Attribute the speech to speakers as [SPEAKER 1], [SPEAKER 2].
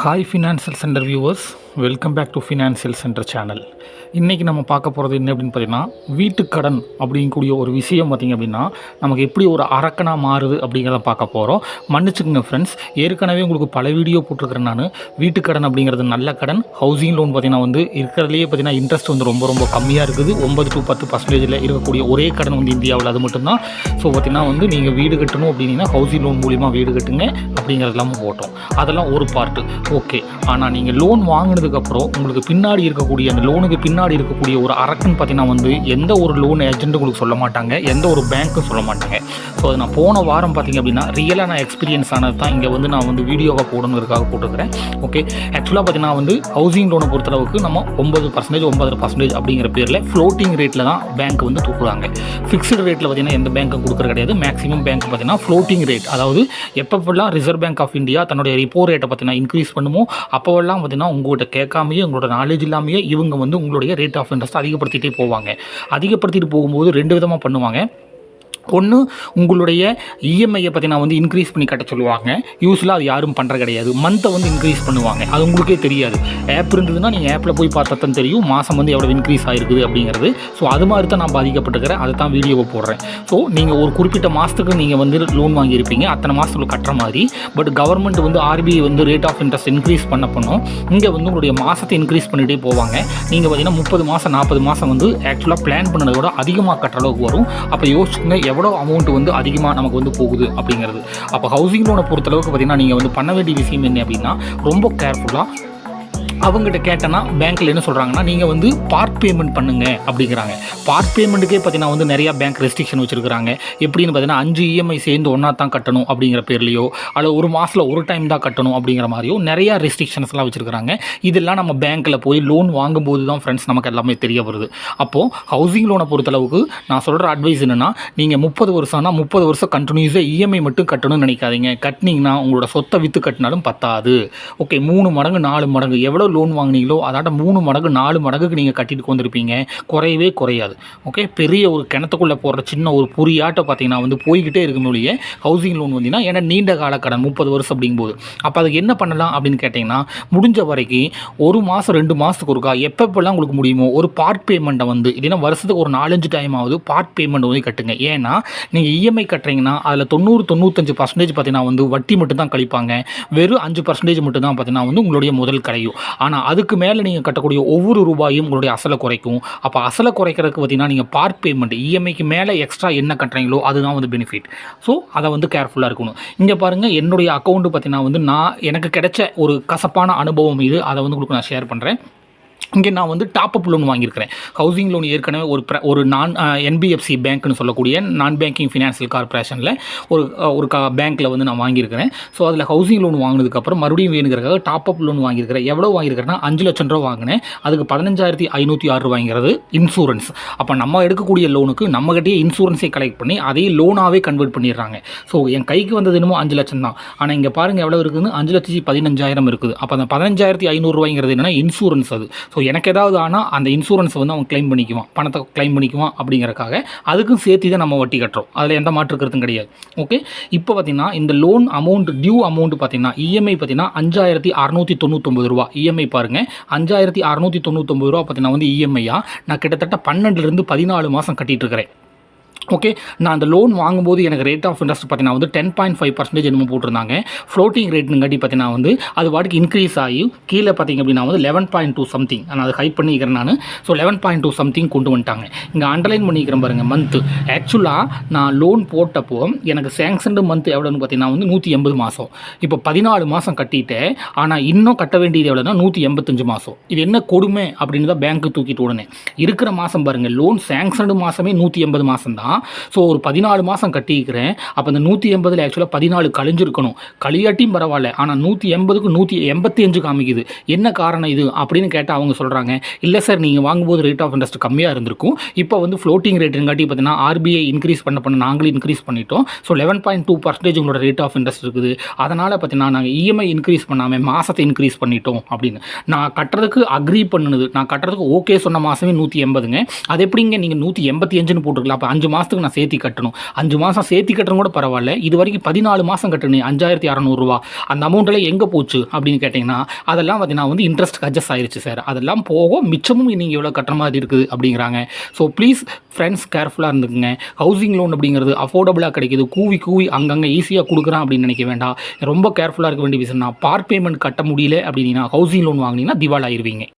[SPEAKER 1] Hi financial centre viewers welcome back to financial centre channel இன்றைக்கி நம்ம பார்க்க போகிறது என்ன அப்படின்னு பார்த்தீங்கன்னா வீட்டுக்கடன் அப்படிங்கக்கூடிய ஒரு விஷயம் பார்த்திங்க அப்படின்னா நமக்கு எப்படி ஒரு அரக்கனாக மாறுது அப்படிங்கிறத பார்க்க போகிறோம் மன்னிச்சுக்கோங்க ஃப்ரெண்ட்ஸ் ஏற்கனவே உங்களுக்கு பல வீடியோ போட்டிருக்கிறேன் நான். வீட்டுக்கடன் அப்படிங்கிறது நல்ல கடன். ஹவுசிங் லோன் பார்த்திங்கன்னா வந்து இருக்கிறதுலேயே பார்த்திங்கன்னா இன்ட்ரெஸ்ட் வந்து ரொம்ப ரொம்ப கம்மியாக இருக்குது. ஒம்பது டு பத்து பர்சன்டேஜில் இருக்கக்கூடிய ஒரே கடன் வந்து இந்தியாவில் அது மட்டும்தான். ஸோ பார்த்திங்கன்னா வந்து நீங்கள் வீடு கட்டணும் அப்படின்னா ஹவுசிங் லோன் மூலிமா வீடு கட்டுங்க அப்படிங்கிறதெல்லாம் போட்டோம். அதெல்லாம் ஒரு பார்ட்டு ஓகே ஆனால் நீங்கள் லோன் வாங்கினதுக்கப்புறம் உங்களுக்கு பின்னாடி இருக்கக்கூடிய அந்த லோனுக்கு பின்னாடி இருக்கக்கூடிய ஒரு அரக்குன்னு பார்த்தீங்கன்னா வந்து எந்த ஒரு லோன் ஏஜென்ட் உங்களுக்கு சொல்ல மாட்டாங்க எந்த ஒரு பேங்க்கும் சொல்ல மாட்டாங்க. ஸோ அது நான் போன வாரம் பார்த்தீங்க அப்படின்னா ரியலாக நான் எக்ஸ்பீரியன்ஸ் ஆனது தான். இங்கே வந்து நான் வந்து வீடியோவாக போடணுங்கிறதுக்காக போட்டுருக்கிறேன். ஓகே ஆக்சுவலாக பார்த்தீங்கன்னா வந்து ஹவுசிங் லோனை பொறுத்தளவுக்கு நம்ம ஒன்பது பர்சன்டேஜ் ஒன்பது பர்சன்டேஜ் அப்படிங்கிற பேரில் ஃப்ளோட்டிங் ரேட்டில் தான் பேங்க் வந்து தூக்குறாங்க. ஃபிக்ஸ்டு ரேட்டில் பார்த்தீங்கன்னா எந்த பேங்க்கும் கொடுக்குறது கிடையாது. மேக்ஸிமம் பேங்க் பார்த்தீங்கன்னா ஃப்ளோட்டிங் ரேட் அதாவது எப்போ ரிசர்வ் பேங்க் ஆஃப் இந்தியா தன்னுடைய ரிப்போ ரேட்டை பார்த்தீங்கன்னா இன்க்ரீஸ் பண்ணுமோ அப்போவெல்லாம் பார்த்தீங்கன்னா உங்கள்கிட்ட கேட்காமையே உங்களோட நாலேஜ் இல்லாமையே இவங்க வந்து உங்களுடைய ரேட் ஆஃப் இன்ட்ரெஸ்ட் அதிகப்படுத்திகிட்டே போவாங்க. அதிகப்படுத்திட்டு போகும்போது ரெண்டு விதமாக பண்ணுவாங்க. ஒன்று உங்களுடைய இஎம்ஐயை பற்றி நான் வந்து இன்க்ரீஸ் பண்ணி கட்ட சொல்லுவாங்க. யூஸ்வலாக அது யாரும் பண்ணுற கிடையாது. மந்த்தை வந்து இன்க்ரீஸ் பண்ணுவாங்க. அது உங்களுக்கே தெரியாது. ஆப் இருந்ததுன்னா நீங்கள் ஆப்பில் போய் பார்த்தா தான் தெரியும். மாதம் வந்து எவ்வளோ இன்க்ரீஸ் ஆகிருக்குது அப்படிங்கிறது. ஸோ அது மாதிரி தான் நான் பாதிக்கப்பட்டுக்கிறேன் அதை தான் வீடியோவை போடுறேன். ஸோ நீங்கள் ஒரு குறிப்பிட்ட மாதத்துக்கு நீங்கள் வந்து லோன் வாங்கியிருப்பீங்க. அத்தனை மாதத்துல கட்டுற மாதிரி. பட் கவர்மெண்ட் வந்து ஆர்பிஐ வந்து ரேட் ஆஃப் இன்ட்ரெஸ்ட் இன்க்ரீஸ் பண்ண பண்ணும். இங்கே வந்து உங்களுடைய மாதத்தை இன்க்ரீஸ் பண்ணிகிட்டே போவாங்க. நீங்கள் பார்த்தீங்கன்னா முப்பது மாதம் நாற்பது மாதம் வந்து ஆக்சுவலாக பிளான் பண்ணதை விட அதிகமாக கட்டுற அளவுக்கு வரும். அப்போ யோசிச்சுங்க எவ்வளோ அமௌண்ட் வந்து அதிகமாக நமக்கு வந்து போகுது அப்படிங்கிறது. அப்போ ஹவுசிங் லோனை பொறுத்தளவுக்கு பார்த்தீங்கன்னா நீங்கள் வந்து பண்ண வேண்டிய விஷயம் என்ன அப்படின்னா ரொம்ப கேர்ஃபுல்லாக அவங்ககிட்ட கேட்டேன்னா பேங்க்கில் என்ன சொல்கிறாங்கன்னா நீங்கள் வந்து பார்ட் பேமெண்ட் பண்ணுங்க அப்படிங்கிறாங்க. பார்ட் பேமெண்ட்டுக்கே பார்த்தீங்கன்னா வந்து நிறையா பேங்க் ரெஸ்ட்ரிக்ஷன் வச்சுருக்காங்க எப்படின்னு பார்த்தீங்கன்னா அஞ்சு இஎம்ஐ சேர்ந்து ஒன்றா தான் கட்டணும் அப்படிங்கிற பேர்லையோ அல்லது ஒரு மாதத்தில் ஒரு டைம் தான் கட்டணும் அப்படிங்கிற மாதிரியோ நிறையா ரெஸ்ட்ரிக்ஷன்ஸ்லாம் வச்சுருக்காங்க இதெல்லாம் நம்ம பேங்க்கில் போய் லோன் வாங்கும்போது தான் ஃப்ரெண்ட்ஸ் நமக்கு எல்லாமே தெரிய வருது. அப்போது ஹவுசிங் லோனை பொறுத்தளவுக்கு நான் சொல்கிற அட்வைஸ் என்னென்னா நீங்கள் முப்பது வருஷம்னா முப்பது வருஷம் கண்டினியூஸாக இஎம்ஐ மட்டும் கட்டணும்னு நினைக்காதீங்க. கட்டினீங்கன்னா உங்களோட சொத்தை விற்று கட்டினாலும் பத்தாது. ஓகே மூணு மடங்கு நாலு மடங்கு எவ்வளோ லோன் வாங்குனீங்களோ அதாட்ட மூணு மடங்கு நாலு மடங்குக்கு நீங்கள் கட்டிட்டு வந்திருப்பீங்க குறையவே குறையாது. ஓகே பெரிய ஒரு கிணத்துக்குள்ளே போடுற சின்ன ஒரு புரியாட்டை பார்த்தீங்கன்னா வந்து போய்கிட்டே இருக்கும் மொழியே ஹவுசிங் லோன் வந்தீங்கன்னா ஏன்னா நீண்ட கால கடன் முப்பது வருஷம் அப்படிங்கும்போது. அப்போ அதுக்கு என்ன பண்ணலாம் அப்படின்னு கேட்டிங்கன்னா முடிஞ்ச வரைக்கும் ஒரு மாதம் ரெண்டு மாதத்துக்கு ஒருக்கா எப்பப்பெல்லாம் உங்களுக்கு முடியுமோ ஒரு பார்ட் பேமெண்ட்டை வந்து இல்லைன்னா வருஷத்துக்கு ஒரு நாலஞ்சு டைம் ஆகுது பார்ட் பேமெண்ட் வந்து கட்டுங்க. ஏன்னா நீங்கள் இஎம்ஐ கட்டுறீங்கன்னா அதில் தொண்ணூறு தொண்ணூத்தஞ்சு பர்சன்டேஜ் பார்த்தீங்கன்னா வந்து வட்டி மட்டும் தான் கழிப்பாங்க. வெறும் அஞ்சு பர்சன்டேஜ் மட்டும் தான் பார்த்தீங்கன்னா வந்து உங்களுடைய முதல் கரையும் ஆனால் அதுக்கு மேலே நீங்கள் கட்டக்கூடிய ஒவ்வொரு ரூபாயும் உங்களுடைய அசலை குறைக்கும். அப்போ அசலை குறைக்கிறதுக்கு பார்த்தீங்கன்னா நீங்கள் பார்ட் பேமெண்ட் இஎம்ஐக்கு மேலே எக்ஸ்ட்ரா என்ன கட்டுறீங்களோ அதுதான் வந்து பெனிஃபிட் ஸோ அதை வந்து கேர்ஃபுல்லாக இருக்கணும். இங்கே பாருங்கள் என்னுடைய அக்கௌண்ட்டு பார்த்தீங்கன்னா வந்து நான் எனக்கு கிடைச்ச ஒரு கசப்பான அனுபவம் இது. அதை வந்து உங்களுக்கு நான் ஷேர் பண்ணுறேன் இங்கே நான் வந்து டாப் அப் லோன் வாங்கியிருக்கிறேன். ஹவுசிங் லோன் ஏற்கனவே ஒரு ப்ர ஒரு நான் என்பிஎஃப்சி பேங்க்னு சொல்லக்கூடிய நான் பேங்கிங் ஃபினான்ஷியல் கார்பரேஷனில் ஒரு ஒரு கா பேங்க்கில் வந்து நான் வாங்கியிருக்கிறேன். ஸோ அதில் ஹவுசிங் லோன் வாங்கினதுக்கப்புறம் மறுபடியும் வேணுங்கிறக்காக டாப் அப் லோன் வாங்கியிருக்கிறேன். எவ்வளோ வாங்கியிருக்கிறேன்னா அஞ்சு லட்சம் ரூபா வாங்கினேன். அதுக்கு பதினஞ்சாயிரத்தி ஐநூற்றி ஆறு ரூபாய்ங்கிறது இன்சூரன்ஸ் அப்போ நம்ம எடுக்கக்கூடிய லோனுக்கு நம்மகிட்டயே இன்சூரன்ஸை கலெக்ட் பண்ணி அதே லோனாகவே கன்வெர்ட் பண்ணிடுறாங்க. ஸோ என் கைக்கு வந்தது என்னமோ அஞ்சு லட்சம் தான். ஆனால் இங்கே பாருங்கள் எவ்வளோ இருக்குதுன்னு அஞ்சு லட்சத்தி பதினஞ்சாயிரம் இருக்குது. அப்போ அந்த பதினஞ்சாயிரத்தி ஐநூறுரூவாய்ங்கிறது என்னன்னா இன்சூரன்ஸ் அது. ஸோ எனக்கு ஏதாவது ஆனால் அந்த இன்சூரன்ஸை வந்து அவன் க்ளைம் பண்ணிக்குவான். பணத்தை க்ளைம் பண்ணிக்குவான் அப்படிங்கிறக்காக அதுக்கும் சேர்த்து தான் நம்ம வட்டி கட்டுறோம். அதில் எந்த மாற்று கருத்தும் கிடையாது. ஓகே இப்போ பார்த்தீங்கன்னா இந்த லோன் அமௌண்ட் டியூ அமௌண்ட் பார்த்தீங்கன்னா இஎம்ஐ பார்த்தீங்கன்னா அஞ்சாயிரத்தி அறநூற்றி தொண்ணூத்தொம்பது ரூபா. இஎம்ஐ பாருங்கள் அஞ்சாயிரத்தி அறநூற்றி தொண்ணூத்தொம்பது ரூபா பார்த்தீங்கன்னா வந்து இஎம்ஐயா நான் கிட்டத்தட்ட பன்னெண்டுலேருந்து பதினாலு மாதம் கட்டிகிட்டு இருக்கிறேன். ஓகே நான் அந்த லோன் வாங்கும்போது எனக்கு ரேட் ஆஃப் இன்ட்ரெஸ்ட் பார்த்தீங்கன்னா வந்து டென் பாயிண்ட் ஃபைவ் பர்சன்டேஜ் என்னமோ போட்டிருந்தாங்க. ஃப்ளோட்டிங் ரேட்டுங்காட்டி பார்த்தீங்கன்னா வந்து அது வாட்டுக்கு இன்க்ரீஸ் ஆகி கீழே பார்த்தீங்க அப்படின்னா வந்து லெவன் பாயிண்ட் டூ சம்திங் நான் அதை ஹைப் பண்ணிக்கிறேன் நான். So eleven point two something கொண்டு வந்துட்டாங்க. இங்கே அண்டர்லைன் பண்ணிக்கிறேன் பாருங்கள் மந்த்து ஆக்சுவலாக நான் லோன் போட்டப்போ எனக்கு சேங்ஷன்டு மந்த் எவ்வளோன்னு பார்த்தீங்கன்னா வந்து நூற்றி எண்பது மாதம் இப்போ பதினாலு மாதம் கட்டிட்டேன். ஆனால் இன்னும் கட்ட வேண்டியது எவ்வளோன்னா நூற்றி எண்பத்தஞ்சு மாதம் இது என்ன கொடுமை அப்படின்னு தான் பேங்க்கு தூக்கிட்டு உடனே இருக்கிற மாதம் பாருங்கள் லோன் சேங்ஷன்டு மாதமே நூற்றி எண்பது மாதம் தான் ஸோ ஒரு பதினாலு மாதம் கட்டிக்கிறேன் அப்போ அந்த நூற்றி எண்பதில் ஆக்சுவலாக பதினாலு கழிஞ்சிருக்கணும். கழியாட்டியும் பரவாயில்ல. ஆனால் நூற்றி எண்பதுக்கு நூற்றி எண்பத்தி அஞ்சு காமிக்குது. என்ன காரணம் இது அப்படின்னு கேட்டால் அவங்க சொல்கிறாங்க இல்லை சார் நீங்கள் வாங்கும்போது ரேட் ஆஃப் இன்ட்ரெஸ்ட் கம்மியாக இருந்திருக்கும். இப்போ வந்து ஃப்ளோட்டிங் ரேட்டுங்காட்டி பார்த்தீங்கன்னா ஆர்பிஐ இன்க்ரீஸ் பண்ண பண்ண நாங்களே இன்க்ரீஸ் பண்ணிட்டோம். So eleven point two percentage உங்களோட ரேட் ஆஃப் இன்ட்ரெஸ்ட் இருக்குது. அதனால் பார்த்தீங்கன்னா நாங்கள் இஎம்ஐ இன்க்ரீஸ் பண்ணாமல் மாதத்தை இன்க்ரீஸ் பண்ணிட்டோம் அப்படின்னு. நான் கட்டுறதுக்கு அக்ரி பண்ணுனது நான் கட்டுறதுக்கு ஓகே சொன்ன மாதமே நூற்றி எண்பதுங்க. அது எப்படிங்க நீங்கள் நூற்றி எண்பத்தி அஞ்சுன்னு போட்டுருக்கலாம். அப்போ அஞ்சு மாதம் மாதத்துக்கு நான் சேர்த்தி கட்டணும். அஞ்சு மாதம் சேர்த்தி கட்டணும் கூட பரவாயில்ல. இது வரைக்கும் பதினாலு மாதம் கட்டணும் அஞ்சாயிரத்தி அறநூறுவா. அந்த அமௌண்ட்டில் எங்கே போச்சு அப்படின்னு கேட்டிங்கன்னா அதெல்லாம் பார்த்தீங்கன்னா வந்து இன்ட்ரெஸ்ட் அட்ஜஸ்ட் ஆயிருச்சு சார் அதெல்லாம் போக மிச்சமும் நீங்கள் எவ்வளோ கட்டுற மாதிரி இருக்குது அப்படிங்கிறாங்க. ஸோ ப்ளீஸ் ஃப்ரெண்ட்ஸ் கேர்ஃபுல்லாக இருந்துக்குங்க. ஹவுசிங் லோன் அப்படிங்கிறது அஃபோர்டபுளாக கிடைக்குது. கூவி கூவி அங்கங்கே ஈஸியாக கொடுக்குறான் அப்படின்னு நினைக்க வேண்டாம். ரொம்ப கேர்ஃபுல்லாக இருக்க வேண்டிய விஷயம் பார்ட் பேமெண்ட் கட்ட முடியல அப்படின்னா ஹவுசிங் லோன் வாங்கினீங்கன்னா திவால் ஆயிருவீங்க